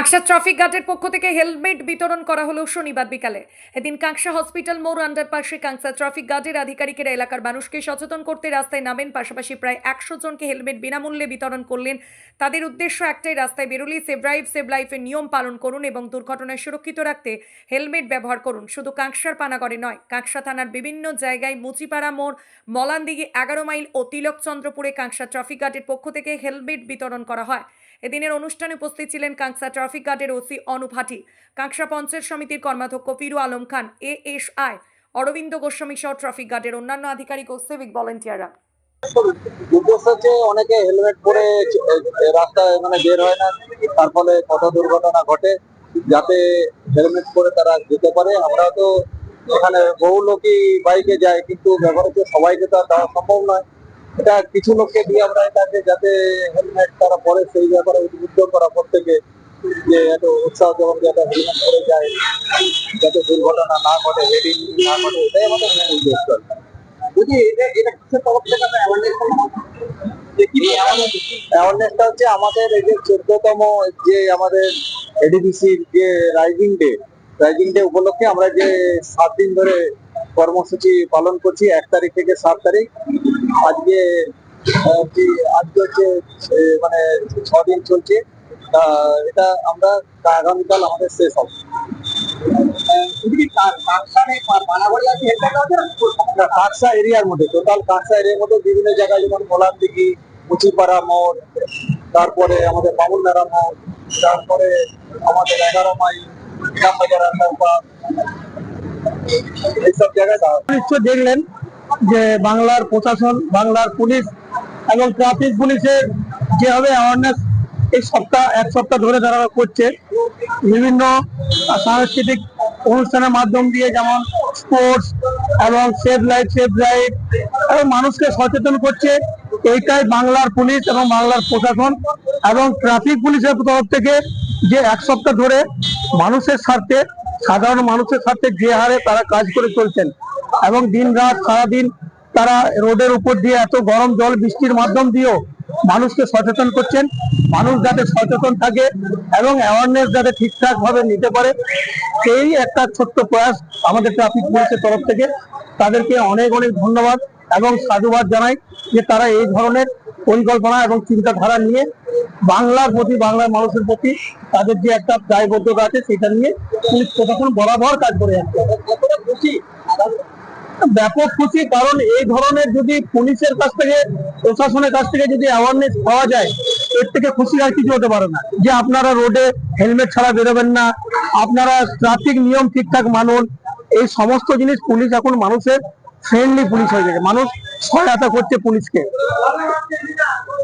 Kanksa traffic গার্ডের পক্ষ থেকে হেলমেট বিতরণ করা হলো শনিবার বিকালে। এদিন কাঁকসা হসপিটাল মোড় আন্ডারপাসে কাঁকসা ট্রাফিক গার্ডের আধিকারিকেরা এলাকার মানুষকে সচেতন করতে রাস্তায় নামেন, পাশাপাশি প্রায় একশো জনকে হেলমেট বিনামূল্যে বিতরণ করলেন। তাদের উদ্দেশ্য একটাই, রাস্তায় বেরোলেই সেভ ড্রাইভ সেভ লাইফের নিয়ম পালন করুন এবং দুর্ঘটনায় সুরক্ষিত রাখতে হেলমেট ব্যবহার করুন। শুধু কাঁকসার পানাগড়ে নয় কাঁকসা থানার বিভিন্ন জায়গায় মুচিপাড়া মোড়, মলানদিঘি এগারো মাইল ও তিলকচন্দ্রপুরে কাঁকসা ট্রাফিক গার্ডের পক্ষ থেকে হেলমেট বিতরণ করা হয়। এদিনের অনুষ্ঠানে উপস্থিত ছিলেন কাঁকসা ট্রাফিক গার্ডের ওসি অনুপ হাটি কাঁকসা সমিতির কর্মাধ্যক্ষ Firu Alam Khan A S I Arabinda Goswami সহ ট্রাফিক গার্ডের অন্যান্য আধিকারিক ও সিভিক ভলেন্টিয়াররা। হচ্ছে অনেকে হেলমেট পরে রাস্তায় মানে বের হয় না, তার ফলে কত দুর্ঘটনা ঘটে। যাতে হেলমেট পরে তারা যেতে পারে, আমরা তো এখানে বহু লোকই বাইকে যায় কিন্তু ব্যবহার তো সবাইকে তো আর সম্ভব নয়। এটা কিছু লোককে দিয়ে আমরা এটাকে যাতে হেলমেট তারা পরে সেই ব্যাপারে উদ্বুদ্ধ করা প্রত্যেকে যে এত উৎসাহ যেমন যাতে হেলমেট পরে যায় যাতে দুর্ঘটনা না ঘটে হেডিং না ঘটে এটাই আমাদের মূল উদ্দেশ্য। যদি এটা এটা কিসের তরফ থেকে আমরা অ্যাওয়ারনেস অ্যাওয়ারনেসটা হচ্ছে আমাদের এই যে চোদ্দতম যে আমাদের এডিবিসির যে রাইজিং ডে রাইজিং ডে উপলক্ষে আমরা যে সাত দিন ধরে কর্মসূচি পালন করছি এক তারিখ থেকে সাত তারিখ আজকে আজকে হচ্ছে মানে ছ দিন চলছে তা এটা আমরা আগামীকাল আমাদের শেষ হবে। কাকসা এরিয়ার মধ্যে টোটাল কাকসা এরিয়ার মধ্যে বিভিন্ন জায়গায় যেমন মোলার দিঘি মুচিপাড়া মোড় তারপরে আমাদের বামুন মেরা মোড় তারপরে আমাদের এগারো মাইল এইসব জায়গায় দেখলেন। যে বাংলার প্রশাসন, বাংলার পুলিশ এবং ট্রাফিক পুলিশের যেভাবে অ্যাওয়ারনেস এই সপ্তাহ, এক সপ্তাহ ধরে তারা করছে, বিভিন্ন সাংস্কৃতিক অনুষ্ঠানের মাধ্যম দিয়ে যেমন স্পোর্টস এবং সেভ লাইফ সেভ ড্রাইভ এবং মানুষকে সচেতন করছে, এইটাই বাংলার পুলিশ এবং বাংলার প্রশাসন এবং ট্রাফিক পুলিশের তরফ থেকে যে এক সপ্তাহ ধরে মানুষের স্বার্থে সাধারণ মানুষের স্বার্থে যে হারে তারা কাজ করে চলছেন এবং দিন রাত সারাদিন তারা রোডের উপর দিয়ে এত গরম জল বৃষ্টির মাধ্যম দিয়েও মানুষকে সচেতন করছেন। মানুষ যাতে সচেতন থাকে এবং অ্যাওয়ারনেস যাতে ঠিকঠাক ভাবে নিতে পারে, সেই একটা ছোট্ট প্রয়াস আমাদের ট্রাফিক পুলিশের তরফ থেকে। তাদেরকে অনেক অনেক ধন্যবাদ এবং সাধুবাদ জানাই যে তারা এই ধরনের পরিকল্পনা এবং চিন্তাধারা নিয়ে বাংলার প্রতি, বাংলার মানুষের প্রতি তাদের যে একটা দায়বদ্ধতা আছে সেটা নিয়ে পুলিশ প্রশাসন বরাবর কাজ করে যাচ্ছে। ব্যাপক খুশি, কারণ এই ধরনের যদি পুলিশের কাছ থেকে, প্রশাসনের কাছ থেকে যদি অ্যাওয়ারনেস পাওয়া যায়, এর থেকে খুশি আর কিছু হতে পারে না। যে আপনারা রোডে হেলমেট ছাড়া বেরোবেন না, আপনারা ট্রাফিক নিয়ম ঠিকঠাক মানুন, এই সমস্ত জিনিস পুলিশ এখন মানুষের ফ্রেন্ডলি পুলিশ হয়ে গেছে মানুষ সহায়তা করছে পুলিশকে